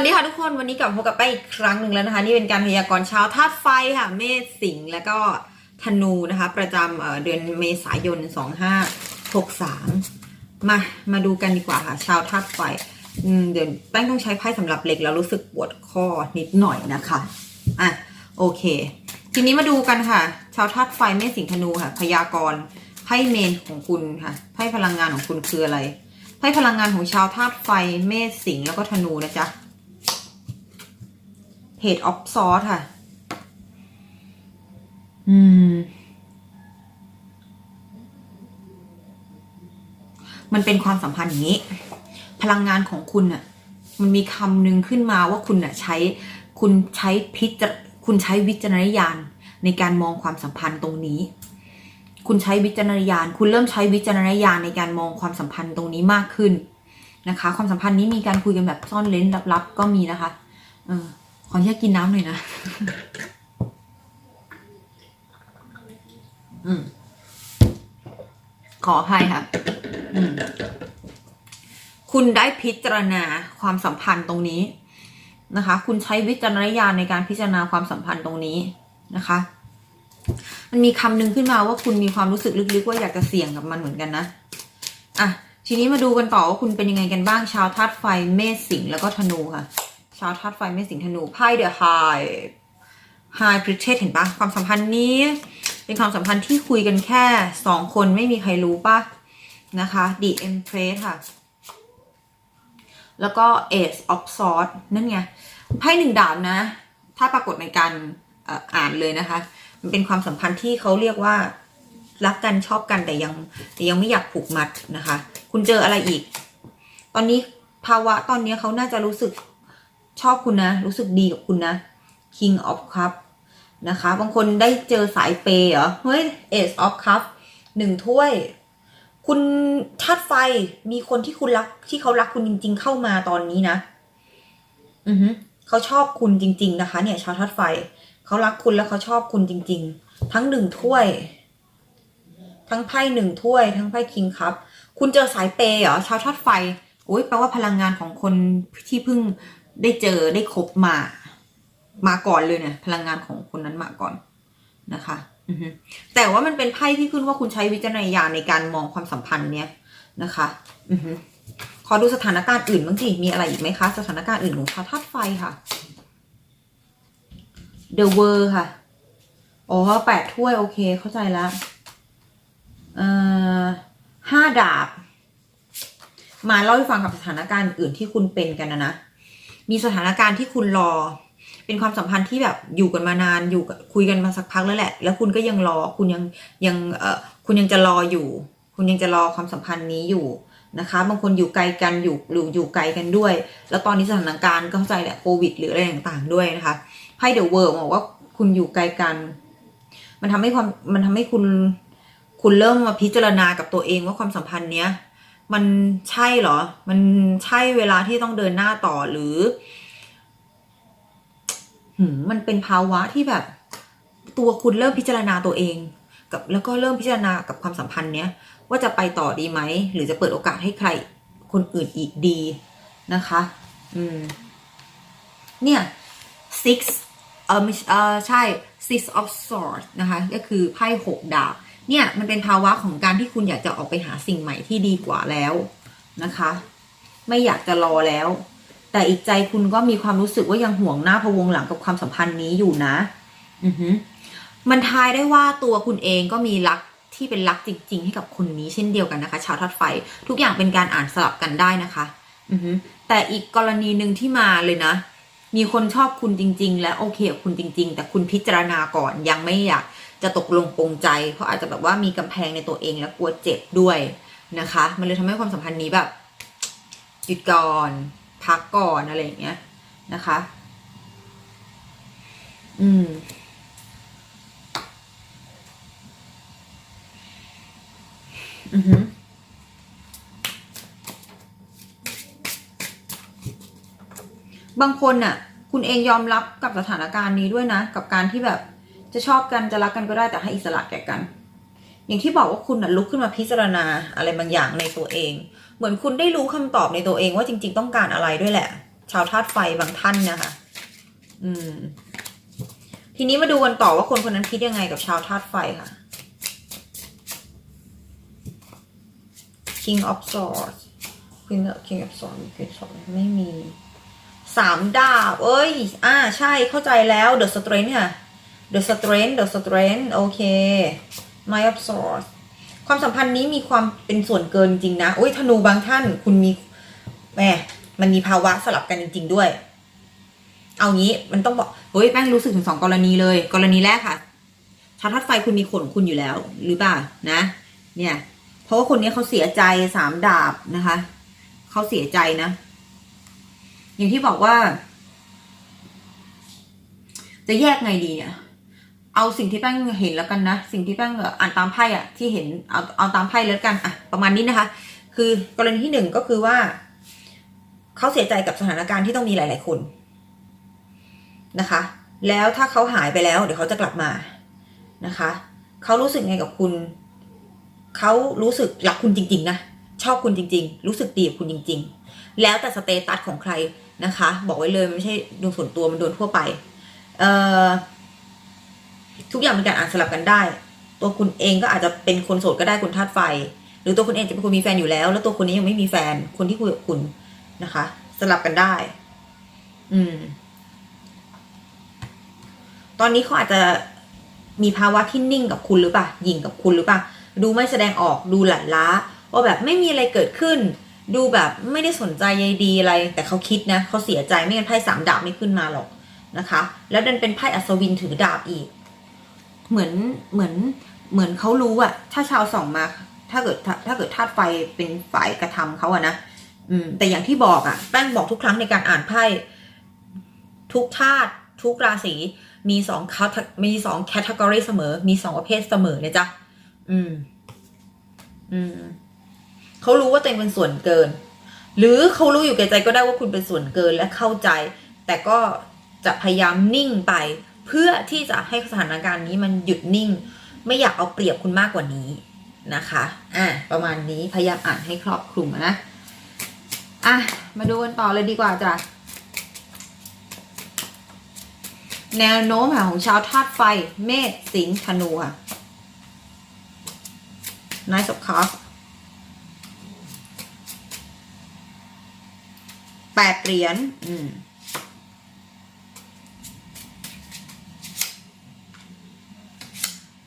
วัสดีค่ะทุกคนวันนี้กลับพบกับแป้งอีกครั้งหนึ่งแล้วนะคะ นี่เป็นการพยากรณ์เช้าธาตุไฟค่ะ เมษสิงห์แล้วก็ธนูนะคะ ประจำเดือนเมษายน 2563 มามาดูกันดีกว่าค่ะชาวธาตุไฟเดี๋ยวแป้งต้องใช้ไพ่สำหรับเหล็กแล้วรู้สึกปวดข้อนิดหน่อยนะคะอะโอเค ทีนี้มาดูกันค่ะชาวธาตุไฟเมษสิงห์ธนูค่ะ พยากรณ์ไพ่เมนของคุณค่ะไพ่พลังงานของคุณคืออะไรไพ่พลังงานของชาวธาตุไฟเมษสิงห์แล้วก็ธนูนะจ๊ะ เพจออฟซอสค่ะ อืม มันเป็นความสัมพันธ์อย่างนี้ พลังงานของคุณน่ะ มันมีคำหนึ่งขึ้นมาว่าคุณน่ะใช้ คุณใช้พิจารคุณใช้วิจารณญาณในการมองความสัมพันธ์ตรงนี้ คุณใช้วิจารณญาณ คุณเริ่มใช้วิจารณญาณในการมองความสัมพันธ์ตรงนี้มากขึ้นนะคะ ความสัมพันธ์นี้มีการคุยกันแบบซ่อนเล้นลับๆก็มีนะคะ เออ ขออนุญาตกินน้ำหน่อยนะ อืม ขออภัยค่ะ อืม คุณได้พิจารณาความสัมพันธ์ตรงนี้นะคะ คุณใช้วิจารณญาณในการพิจารณาความสัมพันธ์ตรงนี้นะคะ มันมีคำหนึ่งขึ้นมาว่าคุณมีความรู้สึกลึกๆว่าอยากจะเสี่ยงกับมันเหมือนกันนะ อะ ทีนี้มาดูกันต่อว่าคุณเป็นยังไงกันบ้างชาวธาตุไฟเมษสิงห์แล้วก็ธนูค่ะ ชาวธาตุไฟเมษสิงธนูไพ่เดอะไฮไฮพริเชตเห็นปะความสัมพันธ์นี้ เป็นความสัมพันธ์ที่คุยกันแค่สองคนไม่มีใครรู้ปะนะคะ The Empress ค่ะ แล้วก็ Ace of Swords นั่นไงไพ่หนึ่งดาบนะ ถ้าปรากฏในการอ่ออ่านเลยนะคะ มันเป็นความสัมพันธ์ที่เขาเรียกว่ารักกันชอบกันแต่ยังแต่ยังไม่อยากผูกมัดนะคะ คุณเจออะไรอีก ตอนนี้ภาวะตอนนี้เขาน่าจะรู้สึก ชอบคุณนะ รู้สึกดีกับคุณนะ King of Cup นะคะ บางคนได้เจอสายเปย์เหรอ เฮ้ย Ace of Cup หนึ่งถ้วย คุณธาตุไฟมีคนที่คุณรักที่เขารักคุณจริง ๆ เข้ามาตอนนี้นะ อือฮึเขาชอบคุณจริง ๆ นะคะ เนี่ย ชาวธาตุไฟ เขารักคุณแล้วเขาชอบคุณจริง ๆ ทั้งหนึ่งถ้วย ทั้งไพ่หนึ่งถ้วย ทั้งไพ่คิงครับ คุณเจอสายเปย์เหรอ ชาวธาตุไฟโอ้ยแปลว่าพลังงานของคนที่เพิ่ง ได้เจอได้คบมา มาก่อนเลยเนี่ย พลังงานของคนนั้นมาก่อนนะคะแต่ว่ามันเป็นไพ่ที่ขึ้นว่าคุณใช้วิจารณญาณในการมองความสัมพันธ์เนี้ยนะคะอขอดูสถานการณ์อื่นบ้างสิมีอะไรอีกไหมคะ สถานการณ์อื่นของชาวธาตุไฟค่ะ The World ค่ะอ๋อแปดถ้วยโอเคเข้าใจแล้วเอ่อห้าดาบ มาเล่าให้ฟังกับสถานการณ์อื่นที่คุณเป็นกันนะนะ มีสถานการณ์ที่คุณรอ เป็นความสัมพันธ์ที่แบบอยู่กันมานานอยู่คุยกันมาสักพักแล้วแหละ แล้วคุณก็ยังรอคุณยังยังเออคุณยังจะรออยู่ คุณยังจะรอความสัมพันธ์นี้อยู่นะคะบางคนอยู่ไกลกันอยู่หรืออยู่ไกลกันด้วย แล้วตอนนี้สถานการณ์ก็เข้าใจแหละโควิด หรืออะไรต่างๆด้วยนะคะไพ่เดอะเวิร์บอกว่าคุณอยู่ไกลกัน มันทำให้ความมันทำให้คุณ คุณเริ่มมาพิจารณากับตัวเองว่าความสัมพันธ์เนี้ย มันใช่เหรอ มันใช่เวลาที่ต้องเดินหน้าต่อหรือหืมันเป็นภาวะที่แบบ ตัวคุณเริ่มพิจารณาตัวเอง กับแล้วก็เริ่มพิจารณากับความสัมพันธ์เนี้ยว่าจะไปต่อดีไหม หรือจะเปิดโอกาสให้ใคร คนอื่นอีกดีนะคะ อืม เนี่ย six เออไม่เออใช่ six of swords นะคะ ก็คือไพ่หกดาบ เนี่ยมันเป็นภาวะของการที่คุณอยากจะออกไปหาสิ่งใหม่ที่ดีกว่าแล้วนะคะ ไม่อยากจะรอแล้ว แต่อีกใจคุณก็มีความรู้สึกว่ายังห่วงหน้าพวงหลังกับความสัมพันธ์นี้อยู่นะ อือฮึมันทายได้ว่าตัวคุณเองก็มีรักที่เป็นรักจริง ๆ ให้กับคนนี้เช่นเดียวกันนะคะ ชาวทัดไฟ ทุกอย่างเป็นการอ่านสลับกันได้นะคะ อือฮึแต่อีกกรณีหนึ่งที่มาเลยนะ มีคนชอบคุณจริง ๆ และโอเคกับคุณจริง ๆ แต่คุณพิจารณาก่อนยังไม่อยากจะตกลงปรงใจ เพราะอาจจะแบบว่ามีกำแพงในตัวเองและกลัวเจ็บด้วยนะคะ มันเลยทำให้ความสัมพันธ์นี้แบบหยุดก่อนพักก่อนอะไรอย่างเงี้ยนะคะ อืมอือ บางคนน่ะ คุณเองยอมรับกับสถานการณ์นี้ด้วยนะ กับการที่แบบจะชอบกันจะรักกันก็ได้แต่ให้อิสระแก่กัน อย่างที่บอกว่าคุณน่ะลุกขึ้นมาพิจารณาอะไรบางอย่างในตัวเอง เหมือนคุณได้รู้คำตอบในตัวเองว่าจริง ๆ ต้องการอะไรด้วยแหละ ชาวธาตุไฟบางท่านนะคะ อืม ทีนี้มาดูกันต่อว่าคนคนนั้นคิดยังไงกับชาวธาตุไฟค่ะ King of Swords Queen of King of Swords Queen of Swords ไม่มี สามดาบ เอ้ย อ่า ใช่ เข้าใจแล้ว The Strength ค่ะ The Strength The Strength โอเค My of Swords ความสัมพันธ์นี้มีความเป็นส่วนเกินจริงนะโอ้ยธนูบางท่านคุณมีแหมมันมีภาวะสลับกันจริง ๆ ด้วย เอางี้มันต้องบอกเฮ้ยแป้งรู้สึกถึงสองกรณีเลย กรณีแรกค่ะชาวธาตุไฟคุณมีขนคุณอยู่แล้ว หรือเปล่านะ เนี่ย เพราะว่าคนนี้เขาเสียใจสามดาบนะคะเขาเสียใจนะ อย่างที่บอกว่า จะแยกไงดีเนี่ย เอาสิ่งที่แป้งเห็นแล้วกันนะ สิ่งที่แป้งอ่านตามไพ่อะที่เห็นเอาเอาตามไพ่แล้วกันอะประมาณนี้นะคะ คือกรณีที่หนึ่งก็คือว่าเขาเสียใจกับสถานการณ์ที่ต้องมีหลาย ๆ คนนะคะ แล้วถ้าเขาหายไปแล้ว เดี๋ยวเขาจะกลับมานะคะเขารู้สึกไงกับคุณ เขารู้สึกรักคุณจริง ๆ นะ ชอบคุณจริง ๆ รู้สึกดีกับคุณจริง ๆ แล้วแต่สเตตัสของใครนะคะ บอกไว้เลยมันไม่ใช่ดวงส่วนตัวมันโดนทั่วไป เอ่อทุกอย่างเป็นการอ่านสลับกันได้ ตัวคุณเองก็อาจจะเป็นคนโสดก็ได้คนธาตุไฟ หรือตัวคุณเองจะเป็นคนมีแฟนอยู่แล้ว แล้วตัวคนนี้ยังไม่มีแฟนคนที่คุยกับคุณนะคะ สลับกันได้ อืม ตอนนี้เขาอาจจะมีภาวะที่นิ่งกับคุณหรือเปล่าหยิ่งกับคุณหรือเปล่าดูไม่แสดงออกดูหลั่นล้าว่าแบบไม่มีอะไรเกิดขึ้น ดูแบบไม่ได้สนใจใยดีอะไร แต่เขาคิดนะเขาเสียใจไม่งั้นไพ่สามดาบไม่ขึ้นมาหรอกนะคะ แล้วดันเป็นไพ่อัศวินถือดาบอีก เหมือนเหมือนเหมือนเขารู้อะถ้าชาวสองมา ถ้าเกิดถ้าถ้าเกิดธาตุไฟเป็นฝ่ายกระทำเขาอะนะอืมแต่อย่างที่บอกอะแป้งบอกทุกครั้งในการอ่านไพ่ทุกธาตุทุกราศีมีสองคัมีสองแคตตากรีเสมอ มีสองประเภทเสมอเลยจ้ะอืม อืม เขารู้ว่าตัวเองเป็นส่วนเกิน หรือเขารู้อยู่แก่ใจก็ได้ว่าคุณเป็นส่วนเกินและเข้าใจ แต่ก็จะพยายามนิ่งไป เพื่อที่จะให้สถานการณ์นี้มันหยุดนิ่ง ไม่อยากเอาเปรียบคุณมากกว่านี้นะคะอะประมาณนี้พยายามอ่านให้ครอบคลุมนะอะมาดูกันต่อเลยดีกว่าจ้ะแนวโน้มของชาวธาตุไฟ เมษสิงห์ธนูค่ะ Nice of Cups แปดเหรียญอืม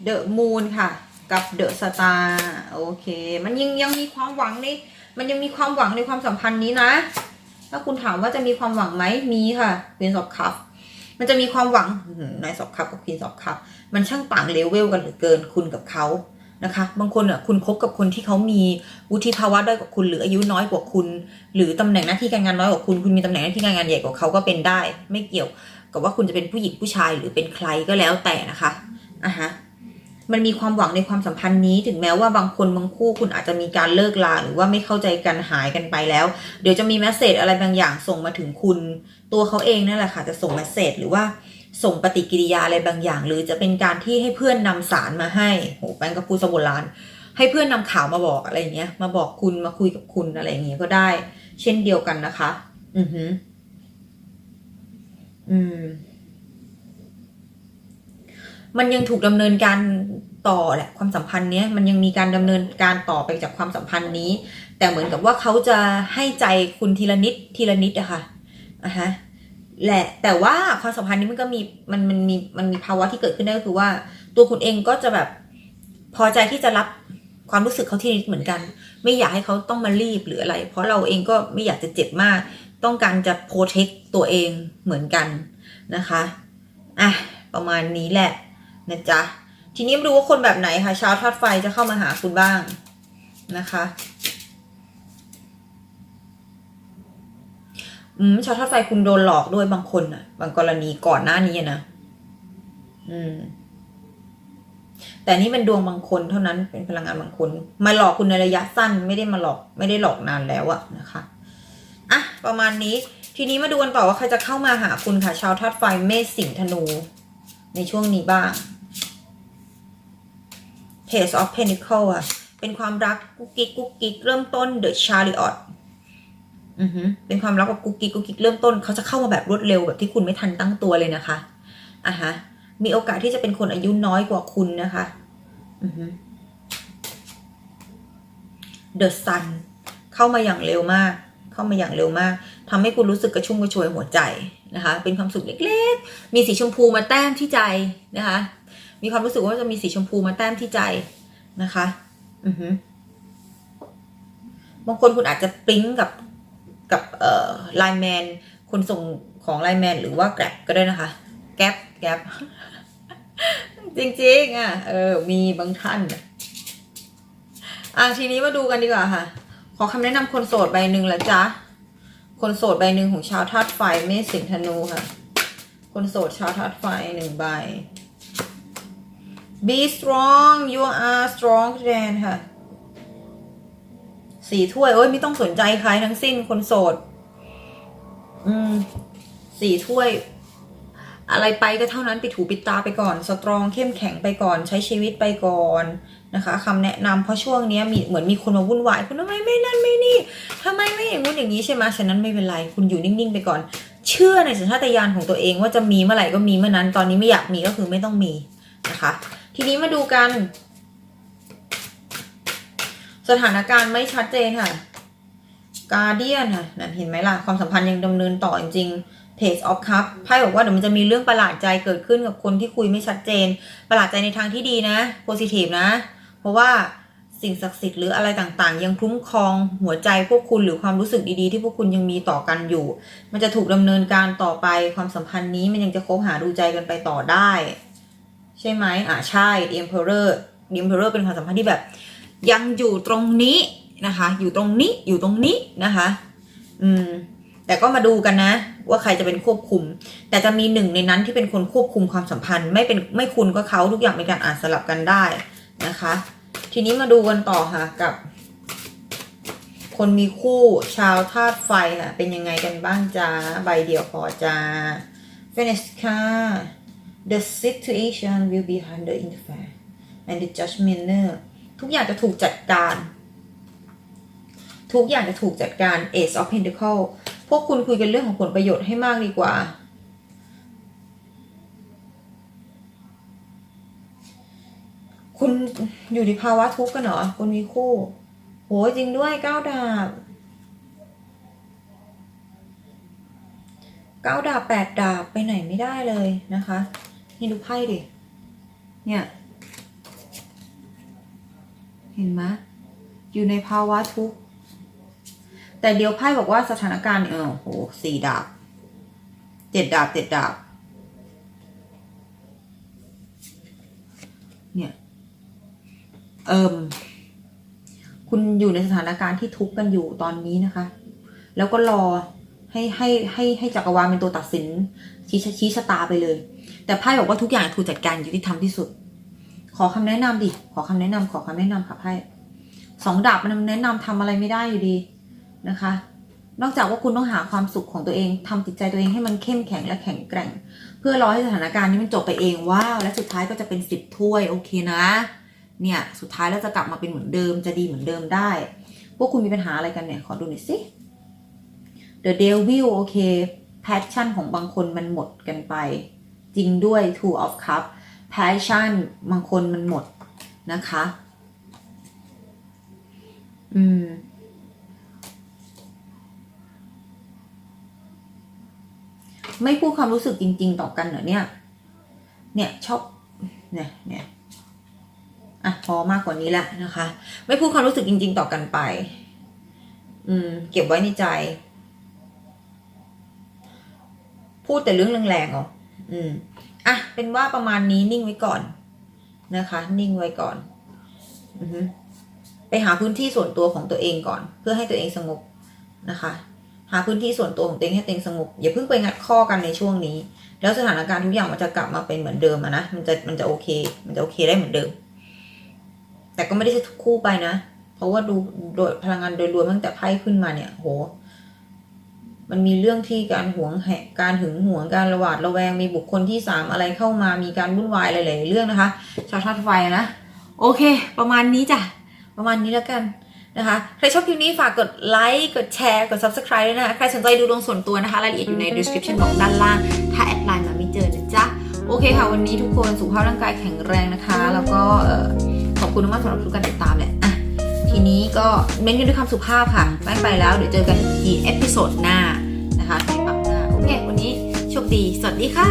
เดอะมูนค่ะ กับเดอะสตาร์โอเค มันยังยังมีความหวังในมันยังมีความหวังในความสัมพันธ์นี้นะ ถ้าคุณถามว่าจะมีความหวังไหมมีค่ะ Queen of Cups มันจะมีความหวังนายสอบคับกับ Queen of Cups มันช่างต่างเลเวลกันเหลือเกินคุณกับเขา นะคะ บางคนอะคุณคบกับคนที่เขามีวุฒิภาวะด้อยกว่าคุณ หรืออายุน้อยกว่าคุณ หรือตำแหน่งหน้าที่การงานน้อยกว่าคุณ คุณมีตำแหน่งหน้าที่การงานใหญ่กว่าเขาก็เป็นได้ ไม่เกี่ยวกับว่าคุณจะเป็นผู้หญิงผู้ชายหรือเป็นใครก็แล้วแต่นะคะอะฮะมันมีความหวังในความสัมพันธ์นี้ ถึงแม้ว่าบางคนบางคู่คุณอาจจะมีการเลิกลาหรือว่าไม่เข้าใจกันหายกันไปแล้ว เดี๋ยวจะมีแมสเซจอะไรบางอย่างส่งมาถึงคุณ ตัวเขาเองนั่นแหละค่ะจะส่งแมสเซจหรือว่า ส่งปฏิกิริยาอะไรบางอย่าง หรือจะเป็นการที่ให้เพื่อนนำสารมาให้โหแป้งก็พูดสโบราณให้เพื่อนนำข่าวมาบอกอะไรเงี้ย มาบอกคุณมาคุยกับคุณอะไรเงี้ยก็ได้ เช่นเดียวกันนะคะ อือหือ อืม มันยังถูกดำเนินการต่อแหละ ความสัมพันธ์เนี้ยมันยังมีการดำเนินการต่อไปจากความสัมพันธ์นี้ แต่เหมือนกับว่าเขาจะให้ใจคุณทีละนิดทีละนิดอะค่ะอะฮะ แหละ แต่ว่าความสัมพันธ์นี้มันก็มีมันมันมีมันมีภาวะที่เกิดขึ้นได้ก็คือว่า ตัวคุณเองก็จะแบบพอใจที่จะรับความรู้สึกเขาที่นิดเหมือนกัน ไม่อยากให้เขาต้องมารีบหรืออะไร เพราะเราเองก็ไม่อยากจะเจ็บมาก ต้องการจะโปรเทคตัวเองเหมือนกันนะคะอะประมาณนี้แหละนะจ๊ะทีนี้มาดูว่าคนแบบไหนคะชาวธาตุไฟจะเข้ามาหาคุณบ้างนะคะ อืมชาวธาตุไฟคุณโดนหลอกด้วยบางคนอะ บางกรณีก่อนหน้านี้นะอืม แต่นี่เป็นดวงบางคนเท่านั้นเป็นพลังงานบางคน มาหลอกคุณในระยะสั้น ไม่ได้มาหลอก ไม่ได้หลอกนานแล้วอะนะคะอะประมาณนี้ ทีนี้มาดูกันต่อว่าใครจะเข้ามาหาคุณค่ะ ชาวธาตุไฟเมษสิงธนู ในช่วงนี้บ้าง Page of Pentacle อะเป็นความรักกุ๊กกิ๊กกุ๊กกิ๊กเริ่มต้น The Chariot อือฮึ เป็นความรักแบบกุ๊กกิ๊กกุ๊กกิ๊กเริ่มต้นเขาจะเข้ามาแบบรวดเร็วแบบที่คุณไม่ทันตั้งตัวเลยนะคะอะฮะมีโอกาสที่จะเป็นคนอายุน้อยกว่าคุณนะคะอือฮึ The Sun เข้ามาอย่างเร็วมาก เข้ามาอย่างเร็วมากทำให้คุณรู้สึกกระชุ่มกระชวยหัวใจนะคะ เป็นความสุขเล็กๆ มีสีชมพูมาแต้มที่ใจนะคะ มีความรู้สึกว่าจะมีสีชมพูมาแต้มที่ใจนะคะ อือฮึบางคนคุณอาจจะปริ้งกับ กับเอ่อไลแมนคนส่งของไลแมนหรือว่าแกร็บก็ได้นะคะ แก๊ปแก๊ปจริงๆอะเออมีบางท่านอะทีนี้มาดูกันดีกว่าค่ะ ขอคำแนะนำคนโสดใบหนึ่งละจ๊ะคนโสดใบหนึ่งของชาวธาตุไฟเมษสิงธนูค่ะ คนโสดชาวธาตุไฟหนึ่งใบ be strong you are strong than ค่ะ สี่ถ้วยโอ้ยไม่ต้องสนใจใครทั้งสิ้นคนโสด อืมสี่ถ้วย อะไรไปก็เท่านั้นไปถูปิดตาไปก่อน สตรองเข้มแข็งไปก่อน ใช้ชีวิตไปก่อนนะคะคำแนะนำเพราะช่วงเนี้มีเหมือนมีคนมาวุ่นวายคุณทำไมไม่นั่นไม่นี่ทำไมไม่อย่างงู้นอย่างนี้ใช่ไหมฉะนั้นไม่เป็นไรคุณอยู่นิ่งๆไปก่อน เชื่อในสัญชาตญาณของตัวเองว่าจะมีเมื่อไหร่ก็มีเมื่อนั้น ตอนนี้ไม่อยากมีก็คือไม่ต้องมีนะคะ ทีนี้มาดูกัน สถานการณ์ไม่ชัดเจนค่ะ กาเดียนค่ะนั่นเห็นไหมล่ะ ความสัมพันธ์ยังดำเนินต่อจริงๆ Page of Cup ไพ่บอกว่าเดี๋ยวมันจะมีเรื่องประหลาดใจเกิดขึ้นกับคนที่คุยไม่ชัดเจน ประหลาดใจในทางที่ดีนะ positive นะ เพราะว่าสิ่งศักดิ์สิทธิ์หรืออะไรต่างๆ ยังคุ้มครองหัวใจพวกคุณหรือความรู้สึกดีๆ ที่พวกคุณยังมีต่อกันอยู่ มันจะถูกดำเนินการต่อไปความสัมพันธ์นี้มันยังจะคบหาดูใจกันไปต่อได้ ใช่ไหมอ่าใช่ The Emperor The Emperor เป็นความสัมพันธ์ที่แบบ ยังอยู่ตรงนี้นะคะ อยู่ตรงนี้อยู่ตรงนี้นะคะ อืม แต่ก็มาดูกันนะ ว่าใครจะเป็นควบคุม แต่จะมีหนึ่งในนั้นที่เป็นคนควบคุมความสัมพันธ์ ไม่เป็นไม่คุณก็เขาทุกอย่างเป็นการอ่านสลับกันได้นะคะ ทีนี้มาดูกันต่อค่ะกับ คนมีคู่ชาวธาตุไฟค่ะ เป็นยังไงกันบ้างจ้าใบเดียวพอจ้า Finish ค่ะ The situation will be under interfere and the judgment ทุกอย่างจะถูกจัดการ ทุกอย่างจะถูกจัดการ Ace of Pentacle พวกคุณคุยกันเรื่องของผลประโยชน์ให้มากดีกว่า คุณอยู่ในภาวะทุกข์กันเหรอคุณมีคู่โหจริงด้วยเก้าดาบเก้าดาบแปดดาบไปไหนไม่ได้เลยนะคะ นี่ดูไพ่ดิ เนี่ย ห็นไหมอยู่ในภาวะทุกข์แต่เดียวไพ่บอกว่าสถานการณ์เออโหสี่ดาบเจ็ดดาบเจ็ดดาบเนี่ยเอิมคุณอยู่ในสถานการณ์ที่ทุกข์กันอยู่ตอนนี้นะคะ แล้วก็รอให้ให้ให้ให้จักรวาลเป็นตัวตัดสินชี้ชะชี้ชะตาไปเลย แต่ไพ่บอกว่าทุกอย่างถูกจัดการยุติธรรมที่สุด ขอคำแนะนำดิ ขอคำแนะนำขอคำแนะนำค่ะไพ่สองดาบมันแนะนำทำอะไรไม่ได้อยู่ดีนะคะ นอกจากว่าคุณต้องหาความสุขของตัวเองทำจิตใจตัวเองให้มันเข้มแข็งและแข็งแกร่ง เพื่อรอให้สถานการณ์นี้มันจบไปเองว้าวและสุดท้ายก็จะเป็นสิบถ้วยโอเคนะ เนี่ยสุดท้ายแล้วจะกลับมาเป็นเหมือนเดิมจะดีเหมือนเดิมได้ พวกคุณมีปัญหาอะไรกันเนี่ยขอดูหน่อยสิ The Devil โอเค passion ของบางคนมันหมดกันไป จริงด้วย Two of Cups passion บางคนมันหมดนะคะ อืม ไม่พูดความรู้สึกจริง ๆ ต่อกันเหรอเนี่ย เนี่ยชอบ เนี่ยเนี่ยอะพอมากกว่านี้แหละนะคะ ไม่พูดความรู้สึกจริง ๆ ต่อกันไป อืม เก็บไว้ในใจ พูดแต่เรื่องแรงๆเหรออืม อะเป็นว่าประมาณนี้นิ่งไว้ก่อนนะคะ นิ่งไว้ก่อนอืไปหาพื้นที่ส่วนตัวของตัวเองก่อน เพื่อให้ตัวเองสงบนะคะ หาพื้นที่ส่วนตัวของตัวเองให้ตัวเองสงบอย่าเพิ่งไปงัดข้อกันในช่วงนี้ แล้วสถานการณ์ทุกอย่างมันจะกลับมาเป็นเหมือนเดิมนะมันจะมันจะโอเค มันจะโอเคได้เหมือนเดิม แต่ก็ไม่ได้ใช่ทุกคู่ไปนะ เพราะว่าดูโดยพลังงานโดยรวมตั้งแต่ไพ่ขึ้นมาเนี่ยโห มันมีเรื่องที่การหวงแหะการหึงหวงการระหวาดระแวงมีบุคคลที่สามอะไรเข้ามามีการวุ่นวายหลายๆเรื่องนะคะ ชาวธาตุไฟนะ โอเค ประมาณนี้จ้ะ ประมาณนี้แล้วกันนะคะ ใครชอบคลิปนี้ฝากกดไลค์กดแชร์กด subscribe ด้วยนะคะใครสนใจดูดวงส่วนตัวนะคะรายละเอียดอยู่ใน description บอกด้านล่าง ถ้าแอดไลน์มาไม่เจอนะจ๊ะโอเคค่ะ วันนี้ทุกคนสุขภาพร่างกายแข็งแรงนะคะ แล้วก็เอ่อขอบคุณมากสำหรับทุกการติดตามแหละอะ ทีนี้ก็เม้นกันด้วยคำสุภาพค่ะแป้งไปแล้วเดี๋ยวเจอกันอีเอพิโซดหน้านะคะในปักหน้าโอเควันนี้โชคดี สวัสดีค่ะ